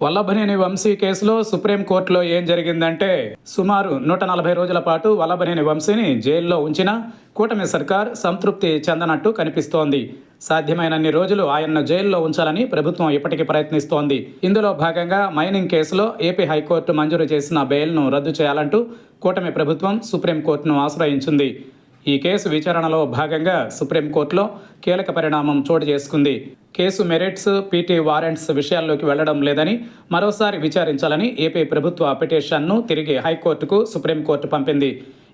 వల్లభనేని వంశీ కేసులో సుప్రీంకోర్టులో ఏం జరిగిందంటే సుమారు నూట నలభై రోజుల పాటు వల్లభనేని వంశీని జైల్లో ఉంచిన కూటమి సర్కార్ సంతృప్తి చెందనట్టు కనిపిస్తోంది. సాధ్యమైనన్ని రోజులు ఆయన్ను జైల్లో ఉంచాలని ప్రభుత్వం ఇప్పటికీ ప్రయత్నిస్తోంది. ఇందులో భాగంగా మైనింగ్ కేసులో ఏపీ హైకోర్టు మంజూరు చేసిన బెయిల్ను రద్దు చేయాలంటూ కూటమి ప్రభుత్వం సుప్రీంకోర్టును ఆశ్రయించింది. ఈ కేసు విచారణలో భాగంగా సుప్రీంకోర్టులో కీలక పరిణామం చోటు చేసుకుంది. కేసు మెరిట్స్ పీటీ వారెంట్స్ విషయాల్లోకి వెళ్ళడం లేదని మరోసారి విచారించాలని ఏపీ ప్రభుత్వ పిటిషన్ను తిరిగి హైకోర్టుకు సుప్రీంకోర్టు పంపింది.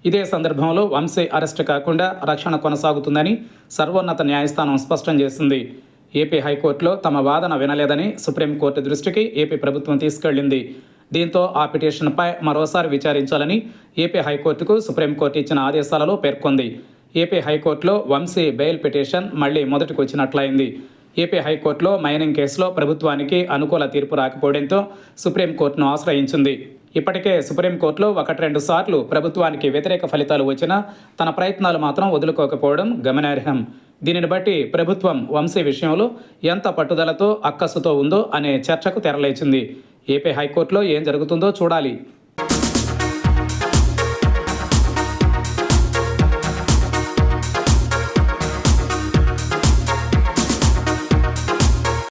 ఇదే సందర్భంలో వంశీ అరెస్టు కాకుండా రక్షణ కొనసాగుతుందని సర్వోన్నత న్యాయస్థానం స్పష్టం చేసింది. ఏపీ హైకోర్టులో తమ వాదన వినలేదని సుప్రీంకోర్టు దృష్టికి ఏపీ ప్రభుత్వం తీసుకెళ్ళింది దీంతో ఆ పిటిషన్పై మరోసారి విచారించాలని ఏపీ హైకోర్టుకు సుప్రీంకోర్టు ఇచ్చిన ఆదేశాలలో పేర్కొంది. ఏపీ హైకోర్టులో వంశీ బెయిల్ పిటిషన్ మళ్ళీ మొదటికి వచ్చినట్లయింది ఏపీ హైకోర్టులో మైనింగ్ కేసులో ప్రభుత్వానికి అనుకూల తీర్పు రాకపోవడంతో సుప్రీంకోర్టును ఆశ్రయించింది. ఇప్పటికే సుప్రీంకోర్టులో ఒకటి రెండు సార్లు ప్రభుత్వానికి వ్యతిరేక ఫలితాలు వచ్చినా తన ప్రయత్నాలు మాత్రం వదులుకోకపోవడం గమనార్హం. దీనిని బట్టి ప్రభుత్వం వంశీ విషయంలో ఎంత పట్టుదలతో అక్కసుతో ఉందో అనే చర్చకు తెరలేచింది. ఏపీ హైకోర్టులో ఏం జరుగుతుందో చూడాలి.